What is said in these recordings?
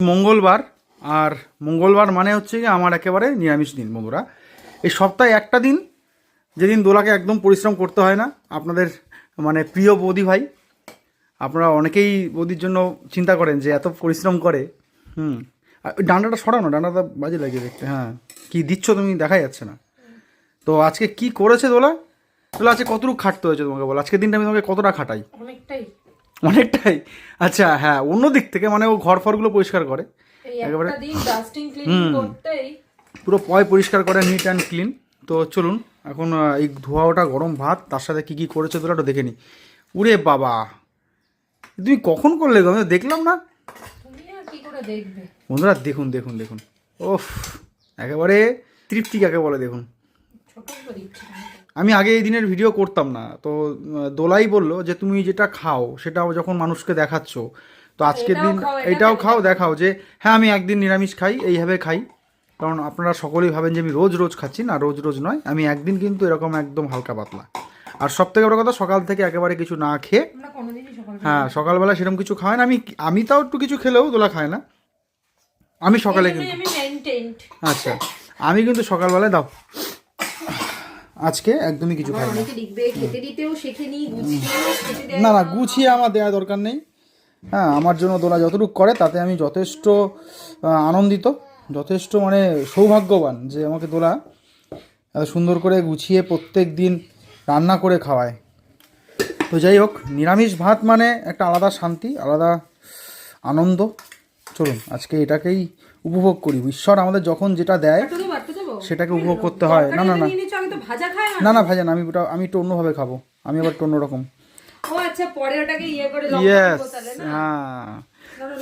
মঙ্গলবার, আর মঙ্গলবার মানে হচ্ছে কি আমার একেবারে নিরামিষ দিন, বন্ধুরা। এই সপ্তাহে একটা দিন, যেদিন দোলাকে একদম পরিশ্রম করতে হয় না। আপনাদের মানে প্রিয় বৌদি ভাই, আপনারা অনেকেই বৌদির জন্য চিন্তা করেন যে এত পরিশ্রম করে। হুম। ডান্ডাটা সরানো, ডান্ডাটা বাজে লাগে দেখতে হ্যাঁ। কি দিচ্ছ তুমি দেখা যাচ্ছে না। তো আজকে কি করেছে দোলা? দোলা আজকে কতটুকু খাটতে হয়েছে তোমাকে বলো? আজকের দিনটা আমি তোমাকে কতটা খাটাই? অনেকটাই। অনেকটাই। আচ্ছা হ্যাঁ অন্য দিক থেকে মানে ও ঘর ফরগুলো পরিষ্কার করে। একেবারে- পুরো পয় পরিষ্কার করে নিট অ্যান্ড ক্লিন তো চলুন এখন এই ধোয়া ওটা গরম ভাত তার সাথে কী কী করেছে তোরা একটু দেখে নি। উরে বাবা তুমি কখন করলে গো? আমি তো দেখলাম না। বন্ধুরা দেখুন দেখুন দেখুন। ওফ একেবারে তৃপ্তি কাকে বলে দেখুন। আমি আগে এই দিনের ভিডিও করতাম না। তো দোলাই বলল যে তুমি যেটা খাও সেটাও যখন মানুষকে দেখাচ্ছ তো আজকের দিন এটাও খাও দেখাও যে হ্যাঁ আমি একদিন নিরামিষ খাই এইভাবে খাই। কারণ আপনারা সকলেই ভাবেন যে আমি রোজ রোজ খাচ্ছি না রোজ রোজ নয়। আমি একদিন কিন্তু এরকম একদম হালকা পাতলা। আর সব থেকে বড় কথা সকাল থেকে একেবারে কিছু না খেয়ে হ্যাঁ সকালবেলা সেরকম কিছু খায় না। আমি আমি তাও একটু কিছু খেলেও দোলা খায় না। আমি সকালে কিন্তু আচ্ছা আমি কিন্তু সকালবেলায় দাও আজকে একদমই কিছু খাই না। নি গুছিয়ে না গুছিয়ে আমার দেওয়া দরকার নেই। হ্যাঁ আমার জন্য দোলা যতটুকু করে তাতে আমি যথেষ্ট আনন্দিত যথেষ্ট মানে সৌভাগ্যবান যে আমাকে দোলা এত সুন্দর করে গুছিয়ে প্রত্যেক দিন রান্না করে খাওয়ায়। তো যাই হোক নিরামিষ ভাত মানে একটা আলাদা শান্তি আলাদা আনন্দ। চলুন আজকে এটাকেই উপভোগ করি। ঈশ্বর আমাদের যখন যেটা দেয় সেটাকে উপভোগ করতে হয়। না না না। ভাজা না না না ভাইজান আমি ওটা আমি একটু অন্যভাবে খাব। আমি আবার একটু অন্যরকম। ও আচ্ছা পরে ওটাকে ইয়ে করে লঙ্কা না? হ্যাঁ।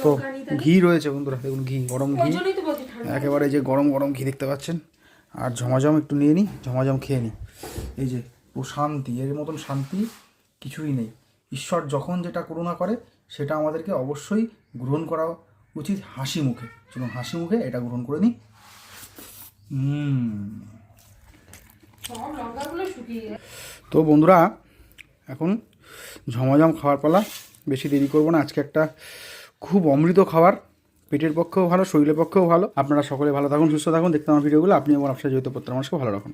তো ঘি রয়েছে বন্ধুরা দেখুন ঘি গরম ঘি। একেবারে যে গরম গরম ঘি দেখতে পাচ্ছেন। আর ঝমাঝম একটু নিয়ে নিই ঝমাঝম খেয়ে নিই এই যে ও শান্তি এর মতন শান্তি কিছুই নেই। ঈশ্বর যখন যেটা করুণা করে সেটা আমাদেরকে অবশ্যই গ্রহণ করা উচিত হাসি মুখে। চলুন হাসি মুখে এটা গ্রহণ করে নিই হুম তো বন্ধুরা, এখন ঝমাঝম খাওয়ার পালা। বেশি দেরি করব না, আজকে একটা খুব অমৃত খাবার পেটের পক্ষেও ভালো, শরীরের পক্ষেও ভালো। আপনারা সকলে ভালো থাকুন, সুস্থ থাকুন। দেখতে আমার ভিডিওগুলো, আপনি এবং আপনার জড়িত প্রত্যেক মানুষকে ভালো রাখুন।